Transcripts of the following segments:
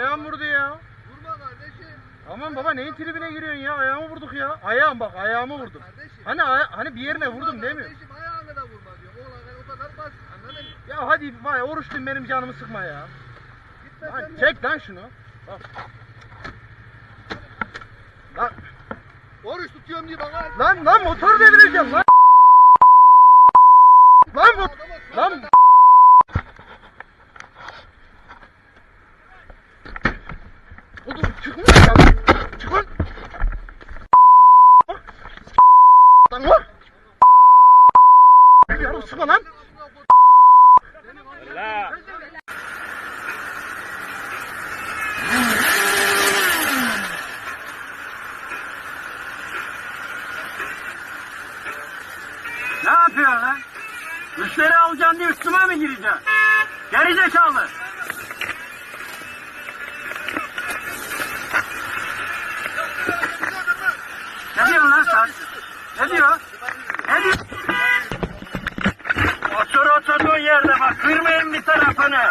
Ayağım vurdu ya. Vurma kardeşim. Aman baba neyin tribine giriyorsun ya? Ayağımı vurduk ya. Ayağım bak ayağımı vurdum. Hani aya- hani bir yerine vurdum değil mi? Kardeşim ayağını da vurma diyor. Oğlan o kadar basit. Anladın mı? Ya hadi vay oruçluyum benim canımı sıkma ya. Lan çek lan şunu. Bak. Lan, Oruç tutuyorum diye bana. lan lan motor devireceğim. Lan bu lan Oğlum çıkma ya. Çık lan. Lan vur. Yarım sıkma lan. Ne yapıyorsun lan? Müşteri alacaksın diye üstüme mi gireceksin? Geri zekalı. Ne diyorsun lan sen? Ne diyor? Ne diyor? Otur oturduğun kırmayın bir tarafını.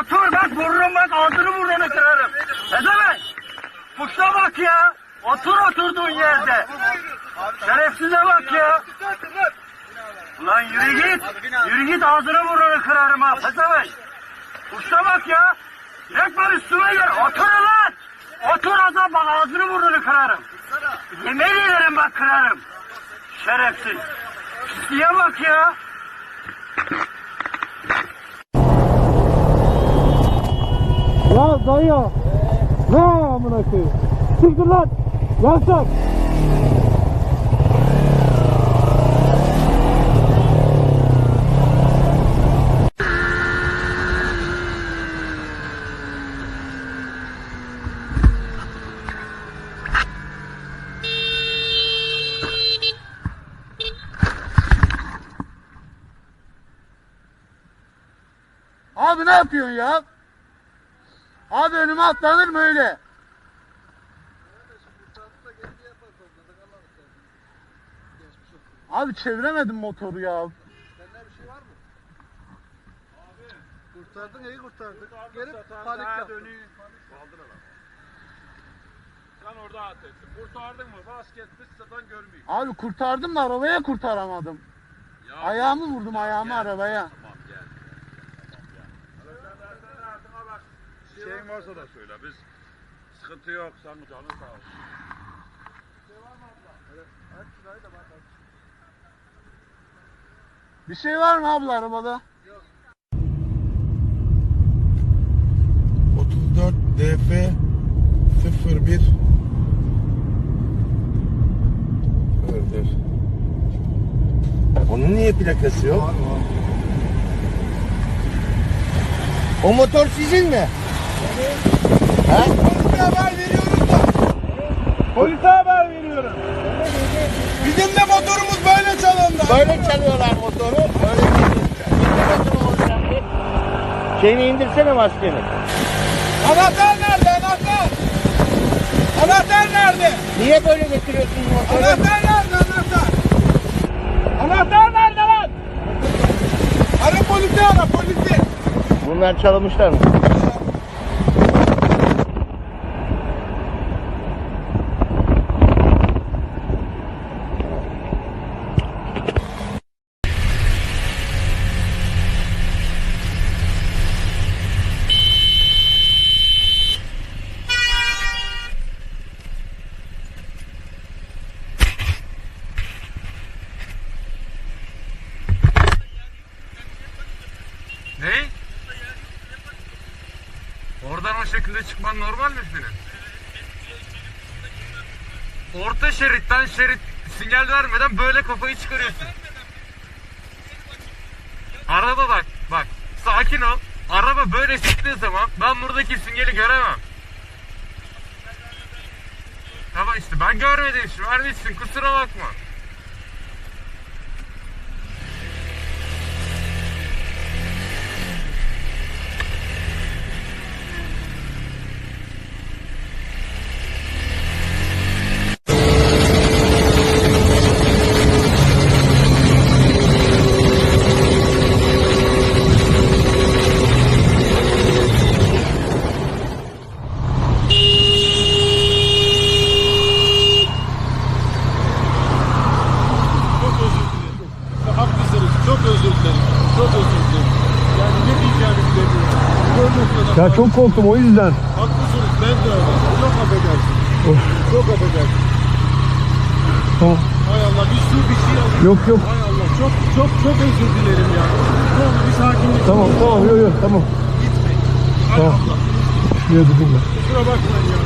Otur bak vururum bak ağzını burnunu kırarım. Ne demek? Kuşa bak ya. Otur oturduğun yerde. Şerefsize bak ya. Ulan yürü git. Yürü git ağzını burnunu kırarım ha. Pezevenk. Kuşa bak ya. Direkt var üstüme gel. Otur lan. Otur adam bak ağzını burnunu kırarım. Yemin ederim bak kırarım. Şerefsiz. Pisliğe bak ya. Ya dayı. Ne amına koyayım? Siktir lan. Yasak. Abi ne yapıyorsun ya? Abi önüme atlanır mı öyle? Abi çeviremedim motoru ya. Sende bir şey var mı? Kurtardın iyi kurtardık. Geri panik yaptın. Sen orada at ettin. Kurtardın mı? Basket biz satan görmeyeyim. Abi kurtardım da arabaya kurtaramadım. Ya. Ayağımı vurdum ayağımı arabaya. Tamam gel. Tamam gel. Sen, sen, sen artık bak. Şeyin varsa da söyle. Biz sıkıntı yok. Sen canın sağ olsun. Aç şurayı da bak. aç. Bir şey var mı abla arabada? 34 DF 01 Dur dur. Onun niye plakası yok? O motor sizin mi? Ha? Polise haber veriyoruz da. Polise haber veriyorum. Bizim de motorumuz böyle çalındı. Böyle çalıyorlar motoru. Böyle Şeyini indirsene maskeni. Anahtar nerede anahtar? Anahtar nerede? Niye böyle getiriyorsun motoru? Anahtar nerede anahtar? Anahtar nerede lan? Ara polisi ara polisi. Bunlar çalmışlar mı? Ne? Şekilde çıkman normal mi senin? Orta şeritten şerit sinyal vermeden böyle kafayı çıkarıyorsun. Araba bak, bak sakin ol. Araba böyle çıktığı zaman ben buradaki sinyali göremem. Tamam işte ben görmedim şu vermişsin kusura bakma. Ya çok korktum o yüzden. Haklısınız ben de öyle. Çok affedersiniz. Çok affedersiniz. Tamam. Hay Allah bir su bir şey alın. Yok yok. Hay Allah çok çok çok özür dilerim ya. Oldu bir sakinlik. Tamam tamam yok yok tamam. Gitmeyin. Hay Tamam. Allah. Yok dedim ben. Kusura bakmayın ya.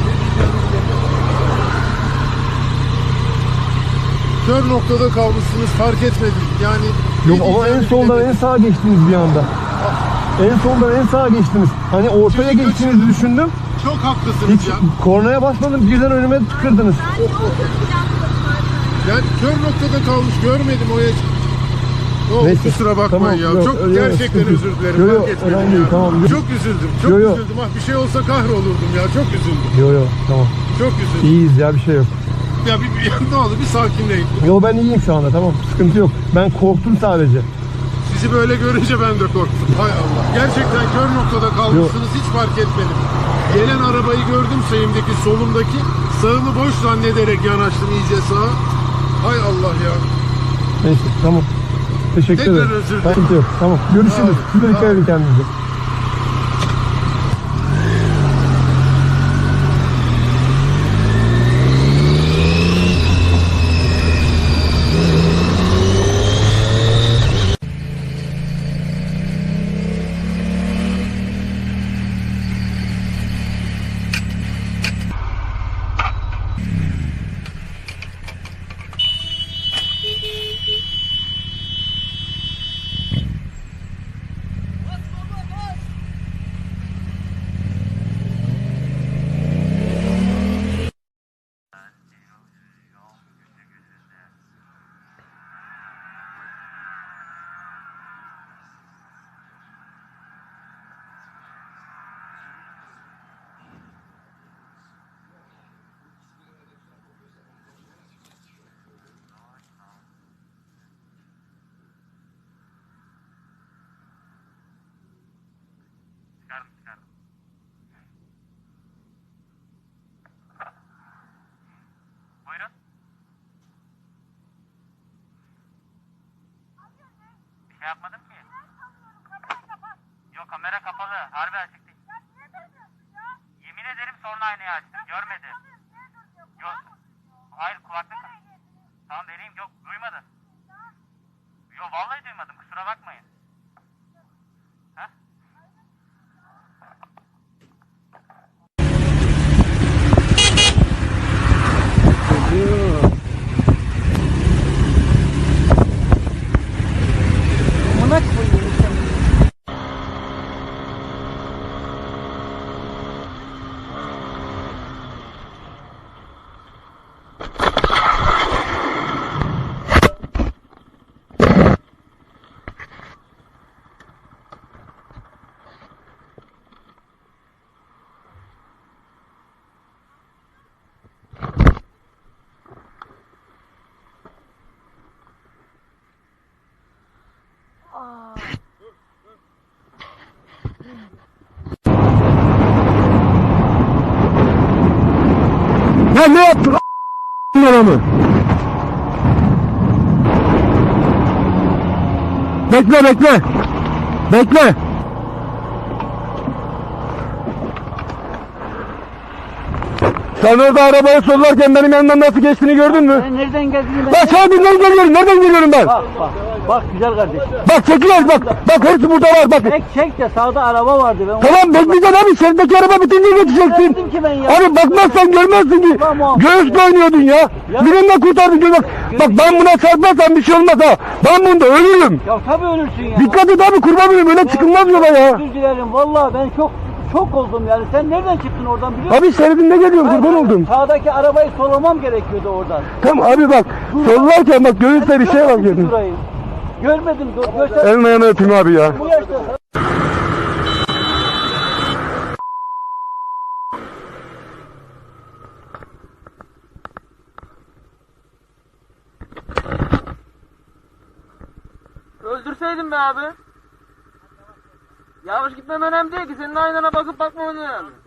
Kör noktada kalmışsınız fark etmedim. Yani Yok ama en soldan en sağa geçtiniz bir anda. En soldan en sağa geçtiniz. Hani ortaya Çünkü geçtiğinizi düşündüm. çok haklısınız Hiç ya. kornaya basmadım birden önüme tıkırdınız. Yani kör noktada kalmış görmedim o yaş- Ne oldu Neyse, kusura bakmayın tamam, ya. yok, çok öyle yok, gerçekten sıkıntı yok. özür dilerim. Fark yok, etmedim önemli ya. tamam. Çok üzüldüm. Çok Yok, yok. üzüldüm. Ah bir şey olsa kahrolurdum ya. Çok üzüldüm. Yo yo tamam. Çok üzüldüm. İyiyiz ya bir şey yok. Ya bir, bir ne oldu bir sakinleyin. Yo ben iyiyim şu anda tamam sıkıntı yok. Ben korktum sadece. Sizi böyle görünce ben de korktum. Hay Allah. Gerçekten kör noktada kalmışsınız hiç fark etmedim. Gelen arabayı gördüm sağımdaki solumdaki. Sağımı boş zannederek yanaştım iyice sağa. Hay Allah ya. Neyse tamam. Teşekkür Tekrar ederim. özür dilerim. Sıkıntı yok. Tamam. Görüşürüz. Sağ olun, Siz de dikkat edin kendinize. Şey yapmadım ki. Yok kamera kapalı. Harbi açık değil. Yemin ederim sonra aynayı açtım. Görmedim. Yok. Hayır kulaklık. Tamam vereyim. Yok duymadın. Yok vallahi duymadım. Kusura bakmayın. Ha? Ya ne yaptın adamı? Bekle bekle. Bekle. Sen orada arabaya sollarken benim yanımdan nasıl geçtiğini gördün mü? Ben nereden geldiğini ben... Bak Şahin'den geliyorum. Nereden geliyorum ben? Bak bak. Bak güzel kardeşim. Bak çekil bak. Bak hepsi burada var bak. Çek çek de sağda araba vardı. Ben Tamam bekleyeceksin abi. Şerideki araba bitince geçeceksin. Ki ben ya. Abi bakmazsan görmezsin ki. Göğüsle oynuyordun ya. Birinden kurtardın. Gör Bak, bak ben buna çarpmazsam bir şey olmaz ha. Ben bunda ölürüm. Ya tabii ölürsün ya. Dikkat et abi kurban olayım öyle çıkılmaz yola ya. Özür dilerim. Vallahi ben çok şok oldum yani. Sen nereden çıktın oradan biliyor musun? Abi şeridinde geliyorum Ben- kurban oldum. Sağdaki arabayı solamam gerekiyordu oradan. Tamam abi bak sollarken bak göğüste bir şey var şurayı. Görmedim. Gö göster. Elini ayağını öpeyim abi ya. Bu yaşta. Öldürseydin be abi. Yavaş gitmem önemli değil ki. Senin aynana bakıp bakmaman önemli.